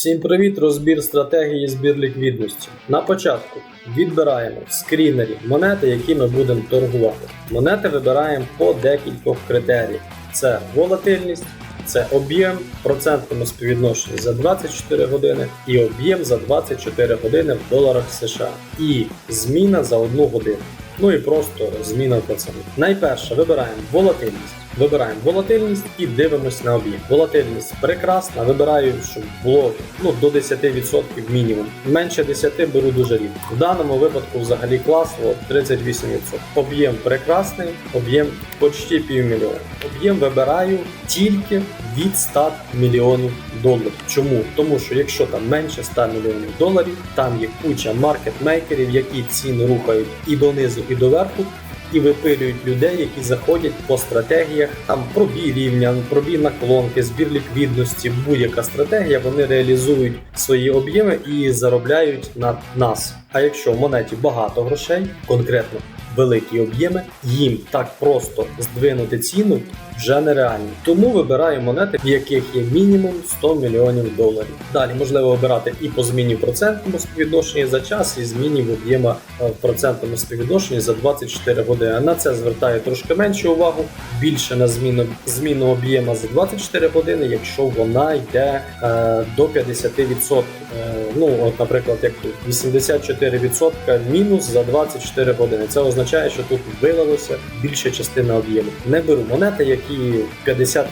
Всім привіт! Розбір стратегії збір ліквідності. На початку відбираємо в скрінері монети, які ми будемо торгувати. Монети вибираємо по декількох критеріях: це волатильність, це об'єм процентному співвідношенні за 24 години і об'єм за 24 години в доларах США. І зміна за 1 годину. Ну і просто зміна в проценті. Найперше вибираємо волатильність. Вибираємо волатильність і дивимось на об'єм. Волатильність прекрасна. Вибираю, щоб було ну, до 10% мінімум. Менше 10 беру дуже рідко. В даному випадку взагалі клас от, 38%. Об'єм прекрасний, об'єм почти півмільйона. Об'єм вибираю тільки від 100 мільйонів доларів. Чому? Тому що якщо там менше 100 мільйонів доларів, там є куча маркетмейкерів, які ціни рухають і донизу, і доверху і випилюють людей, які заходять по стратегіях там пробій рівня, пробій наклонки, збір ліквідності, будь-яка стратегія, вони реалізують свої об'єми і заробляють на нас. А якщо в монеті багато грошей, конкретно великі об'єми, їм так просто здвинути ціну вже нереально. Тому вибираю монети, в яких є мінімум 100 мільйонів доларів. Далі можливо обирати і по зміні в процентному співвідношенні за час, і зміні в об'єма е, в процентному співвідношенні за 24 години. На це звертаю трошки меншу увагу, більше на зміну зміну об'єма за 24 години, якщо вона йде е, до 50%. Е, ну, от, наприклад, як тут 84% мінус за 24 години. Це означає, що тут вилилося більша частина об'єму. Не беру монети, які 50%,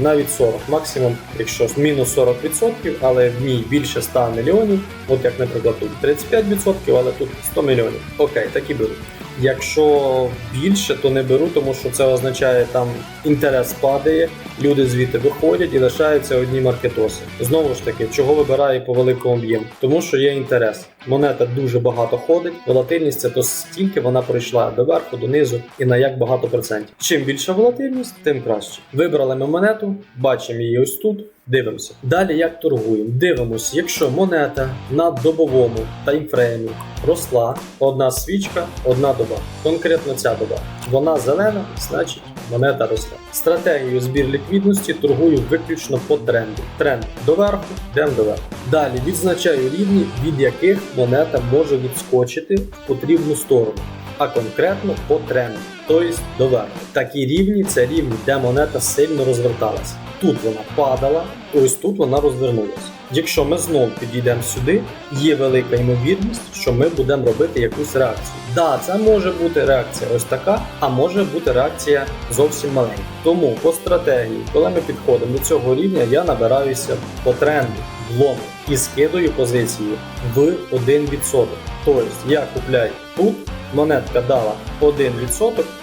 навіть 40, максимум, якщо мінус 40%, але в ній більше 100 мільйонів. От як, наприклад, тут 35%, але тут 100 мільйонів. Окей, так і беру. Якщо більше, то не беру, тому що це означає, там інтерес падає, люди звідти виходять і лишаються одні маркетоси. Знову ж таки, чого вибираю по великому об'єму? Тому що є інтерес. Монета дуже багато ходить, волатильність це то стільки вона пройшла до верху, донизу і на як багато процентів. Чим більша волатильність, тим краще. Вибрали ми монету, бачимо її ось тут. Дивимося. Далі як торгуємо? Дивимося, якщо монета на добовому таймфреймі росла одна свічка, одна доба. Конкретно ця доба. Вона зелена, значить монета росла. Стратегію збір ліквідності торгую виключно по тренду. Тренд доверху, йдемо доверху. Далі відзначаю рівні, від яких монета може відскочити в потрібну сторону. А конкретно по тренду, тобто доверху. Такі рівні це рівні, де монета сильно розверталася. Тут вона падала, ось тут вона розвернулася. Якщо ми знову підійдемо сюди, є велика ймовірність, що ми будемо робити якусь реакцію. Да, це може бути реакція ось така, а може бути реакція зовсім маленька. Тому по стратегії, коли ми підходимо до цього рівня, я набираюся по тренду влому і скидаю позиції в 1%. Тобто я купляю тут, монетка дала 1%,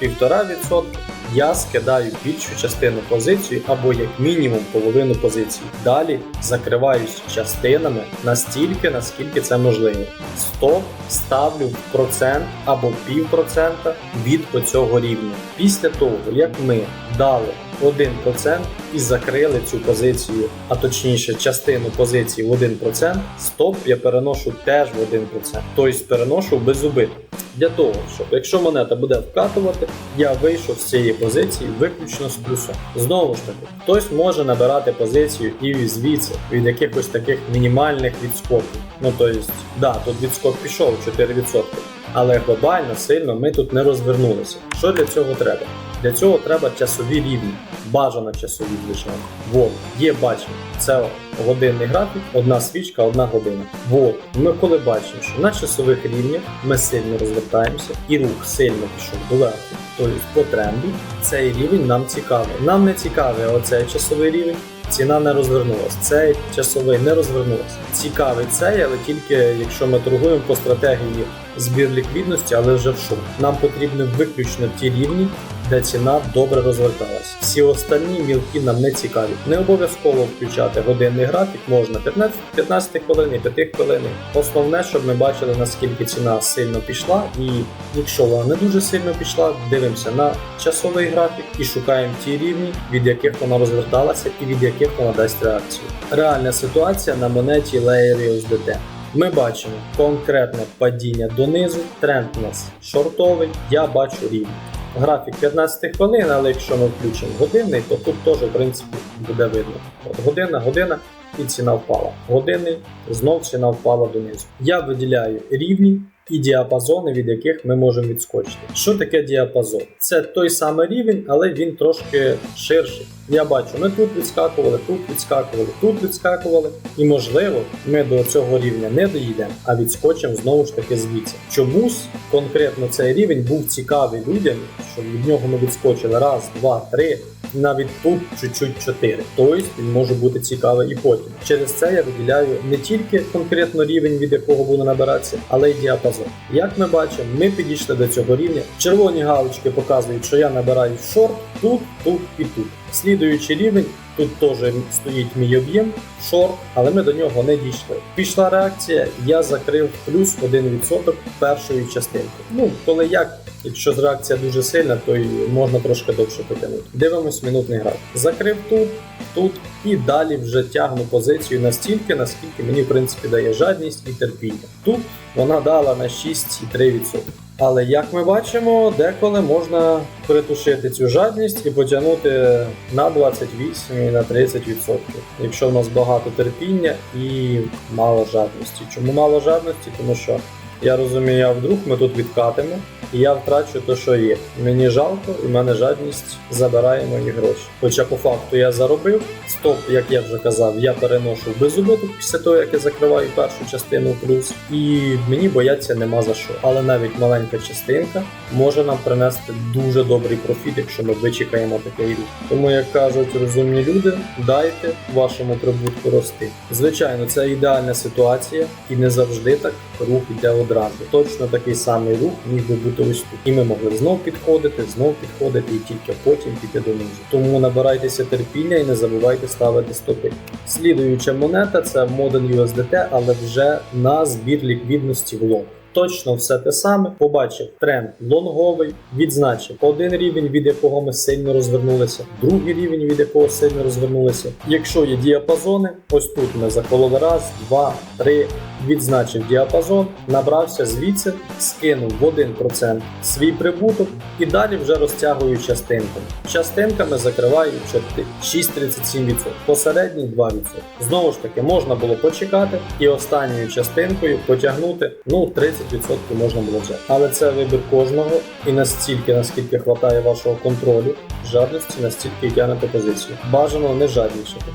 1,5%, я скидаю більшу частину позиції або як мінімум половину позиції. Далі закриваюсь частинами настільки, наскільки це можливо. Стоп ставлю в процент або пів процента від оцього рівня. Після того, як ми дали 1% і закрили цю позицію, а точніше частину позиції в 1%, стоп я переношу теж в 1%. Тобто переношу без убитку. Для того, щоб якщо монета буде вкатувати, я вийшов з цієї позиції виключно з плюсом. Знову ж таки, хтось може набирати позицію і звідси від якихось таких мінімальних відскоків. Ну тобто, да, тут відскок пішов 4%. Але глобально сильно ми тут не розвернулися. Що для цього треба? Для цього треба часові рівні, бажано часові звичайно. Вот, є бачимо. Це годинний графік, одна свічка, одна година. Вот, ми коли бачимо, що на часових рівнях ми сильно розвертаємося і рух сильно пішов до доверху. Тобто по тренду цей рівень нам цікавий. Нам не цікавий оцей часовий рівень. Ціна не розвернулася. Цей часовий не розвернулася. Цікавий цей, але тільки якщо ми торгуємо по стратегії збір ліквідності, але вже в шум. Нам потрібні виключно ті рівні, де ціна добре розверталась. Всі останні мілкі нам не цікаві. Не обов'язково включати годинний графік, можна 15, 15 хвилин, 5 хвилин. Основне, щоб ми бачили наскільки ціна сильно пішла, і якщо вона не дуже сильно пішла, дивимося на часовий графік і шукаємо ті рівні, від яких вона розверталася і від яких вона дасть реакцію. Реальна ситуація на монеті Layer USDT. Ми бачимо конкретне падіння донизу, тренд у нас шортовий, я бачу рівень. Графік 15 хвилин, але якщо ми включимо годинний, то тут теж в принципі буде видно. От година, година, і ціна впала. Годинний знов ціна впала донизу. Я виділяю рівні. І діапазони, від яких ми можемо відскочити. Що таке діапазон? Це той самий рівень, але він трошки ширший. Я бачу, ми тут відскакували, тут відскакували, тут відскакували, і можливо, ми до цього рівня не доїдемо, а відскочимо знову ж таки звідси. Чомусь конкретно цей рівень був цікавий людям, що від нього ми відскочили раз, два, три. Навіть тут чуть-чуть 4. Тобто він може бути цікавий і потім. Через це я виділяю не тільки конкретно рівень, від якого буде набиратися, але й діапазон. Як ми бачимо, ми підійшли до цього рівня. Червоні галочки показують, що я набираю шорт тут, тут і тут. Слідуючий рівень. Тут теж стоїть мій об'єм, шорт, але ми до нього не дійшли. Пішла реакція, я закрив плюс 1% першої частинки. Ну, коли як, якщо реакція дуже сильна, то й можна трошки довше потягнути. Дивимось минутний графік. Закрив тут, тут і далі вже тягну позицію настільки, наскільки мені в принципі дає жадність і терпіння. Тут вона дала на 6,3%. Але як ми бачимо, деколи можна притушити цю жадність і потягнути на 28 і на 30%, якщо в нас багато терпіння і мало жадності. Чому мало жадності? Тому що я розумію, а вдруг ми тут відкатимо, і я втрачу те, що є. Мені жалко, і в мене жадність забирає мої гроші. Хоча по факту я заробив, стоп, як я вже казав, я переношу без убиток після того, як я закриваю першу частину плюс, і мені бояться нема за що. Але навіть маленька частинка може нам принести дуже добрий профіт, якщо ми вичекаємо такий рух. Тому, як кажуть розумні люди, дайте вашому прибутку рости. Звичайно, це ідеальна ситуація, і не завжди так рух йде одразу. Точно такий самий рух міг би бути ось тут. І ми могли знов підходити, знов підходити, і тільки потім піти донизу. Тому набирайтеся терпіння і не забувайте ставити стопи. Слідуюча монета це Modern USDT, але вже на збір ліквідності в лонг. Точно все те саме. Побачив тренд лонговий, відзначив один рівень, від якого ми сильно розвернулися, другий рівень, від якого сильно розвернулися. Якщо є діапазони, ось тут ми закололи раз, два, три. Відзначив діапазон, набрався звідси, скинув в 1% свій прибуток і далі вже розтягую частинками. Частинками закриваю 6,37%, посередній 2%. Знову ж таки, можна було почекати і останньою частинкою потягнути ну 30% можна було взяти. Але це вибір кожного і настільки, наскільки вистачає вашого контролю, жадності, настільки тягнете позицію. Бажано не жаднішати.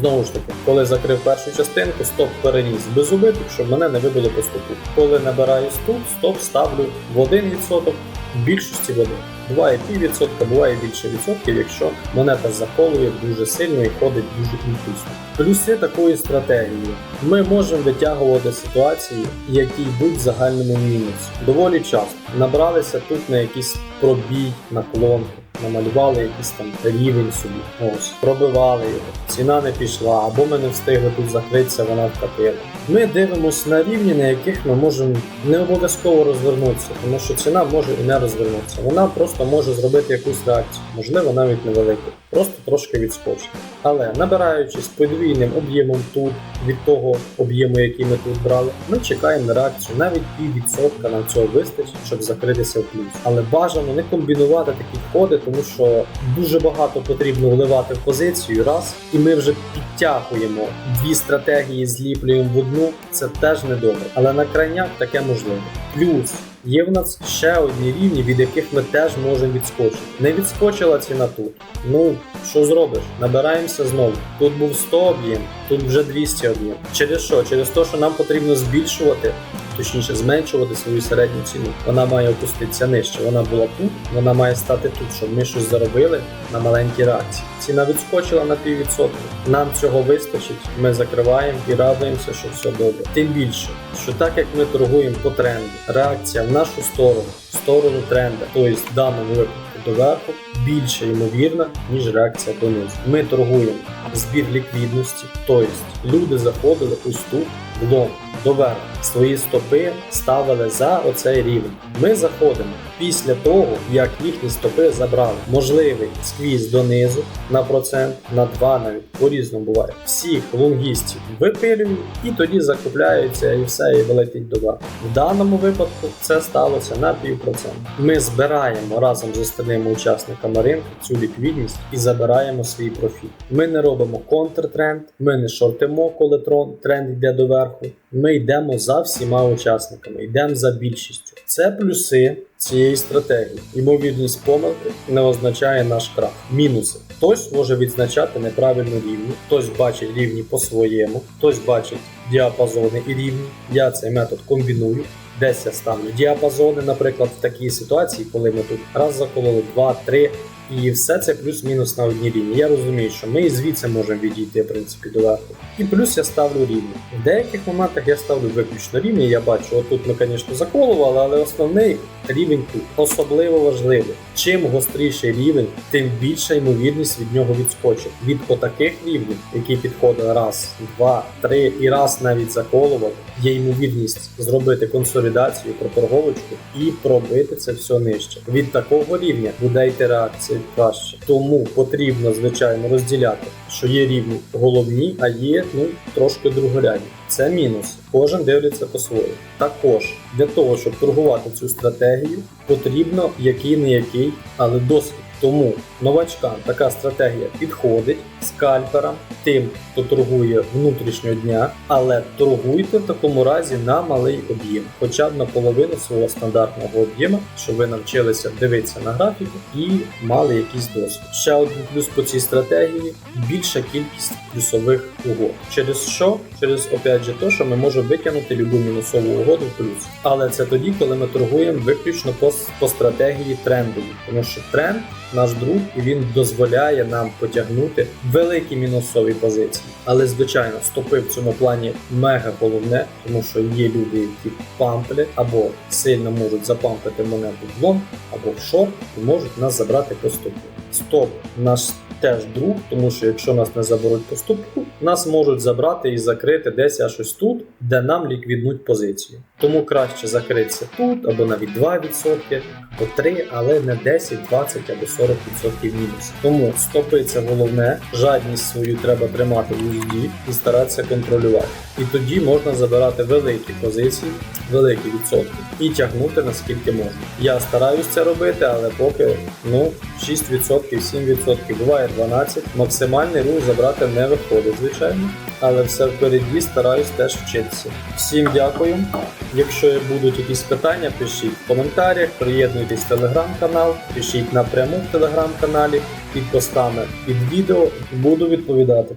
Знову ж таки, коли закрив першу частинку, стоп переніс без убиток, щоб мене не вибило по стопу. Коли набираюсь тут, стоп ставлю в 1%, в більшості в 1. Буває піввідсотка, буває більше відсотків, якщо монета заколує дуже сильно і ходить дуже імпульсно. Плюси такої стратегії. Ми можемо витягувати ситуації, які йдуть в загальному мінусі. Доволі часто набралися тут на якийсь пробій, наклонку намалювали якийсь там рівень собі. Ось, пробивали його, ціна не пішла, або ми не встигли тут закритися, вона вкатила. Ми дивимося на рівні, на яких ми можемо не обов'язково розвернутися, тому що ціна може і не розвернутися. Вона просто може зробити якусь реакцію, можливо, навіть невелику, просто трошки відскочити. Але набираючись подвійним об'ємом тут від того об'єму, який ми тут брали, ми чекаємо на реакцію. Навіть піввідсотка нам цього вистачить, щоб закритися в плюс. Але бажано не комбінувати такі входи, тому що дуже багато потрібно вливати в позицію раз, і ми вже підтягуємо дві стратегії, зліплюємо в одну. Це теж недобре. Але на крайняк таке можливо. Плюс. Є в нас ще одні рівні, від яких ми теж можемо відскочити. Не відскочила ціна тут. Ну, що зробиш? Набираємося знову. Тут був 100 об'єм, тут вже 200 об'єм. Через що? Через те, що нам потрібно збільшувати, точніше зменшувати свою середню ціну. Вона має опуститися нижче. Вона була тут, вона має стати тут, щоб ми щось заробили на маленькій реакції. Ціна відскочила на піввідсотка. Нам цього вистачить. Ми закриваємо і радуємося, що все добре. Тим більше, що так як ми торгуємо по тренду, реакція в нашу сторону, в сторону тренда, тобто в даному випадку доверху, більше ймовірна, ніж реакція донизу. Ми торгуємо збір ліквідності, тобто люди заходили ось тут лом доверху свої стопи ставили за оцей рівень. Ми заходимо після того, як їхні стопи забрали можливий сквіз донизу на процент, на 2 навіть по-різному буває. Всіх лонгістів випилюють і тоді закупляються і все, і вилетить до верху. В даному випадку це сталося на півпроцента. Ми збираємо разом з остальними учасниками ринку цю ліквідність і забираємо свій профіт. Ми не робимо контртренд, ми не шортимо, коли тренд йде доверху. Ми йдемо за всіма учасниками, йдемо за більшістю. Це плюси цієї стратегії. Ймовірність помилки не означає наш крах. Мінуси. Хтось може відзначати неправильно рівні, хтось бачить рівні по-своєму, хтось бачить діапазони і рівні. Я цей метод комбіную. Десь я ставлю діапазони, наприклад, в такій ситуації, коли ми тут раз закололи, два, три, і все це плюс-мінус на одній рівні. Я розумію, що ми і звідси можемо відійти в принципі доверху. І плюс я ставлю рівні. В деяких моментах я ставлю виключно рівні. Я бачу, отут ми, звісно, заколували, але основний рівень тут особливо важливий. Чим гостріший рівень, тим більша ймовірність від нього відскочить. Від отаких рівнів, які підходили раз, два, три і раз навіть заколували, є ймовірність зробити консолідацію, проторговочку і пробити це все нижче. Від такого рівня буде йти реакція краще. Тому потрібно, звичайно, розділяти, що є рівні головні, а є ну трошки другорядні. Це мінус. Кожен дивиться по-своєму. Також для того, щоб торгувати цю стратегію, потрібно який не який, але досвід. Тому новачкам така стратегія підходить скальперам, тим, хто торгує внутрішнього дня, але торгуйте в такому разі на малий об'єм, хоча б на половину свого стандартного об'єму, щоб ви навчилися дивитися на графіку і мали якийсь досвід. Ще один плюс по цій стратегії більша кількість плюсових угод. Через що? Через опять же то, що ми можемо витягнути любу мінусову угоду в плюс. Але це тоді, коли ми торгуємо виключно по, по стратегії трендові, тому що тренд наш друг і він дозволяє нам потягнути великі мінусові позиції. Але звичайно, стопи в цьому плані мега головне, тому що є люди, які памплять або сильно можуть запампити монету в лонг або в шорт і можуть нас забрати по стопу. Стоп наш теж друг, тому що якщо нас не заберуть по стопу, нас можуть забрати і закрити десь аж ось тут, де нам ліквіднуть позицію. Тому краще закритися тут або навіть 2%, або 3, але не 10, 20 або 40% мінус. Тому стопи це головне, жадність свою треба тримати в узді і старатися контролювати. І тоді можна забирати великі позиції, великі відсотки і тягнути наскільки можна. Я стараюсь це робити, але поки ну 6%, 7%, буває 12%. Максимальний рух забрати не виходить, звичайно. Але все впереді стараюсь теж вчитися. Всім дякую. Якщо будуть якісь питання, пишіть в коментарях, приєднуйтесь в телеграм-канал, пишіть напряму в телеграм-каналі під постами під відео, буду відповідати.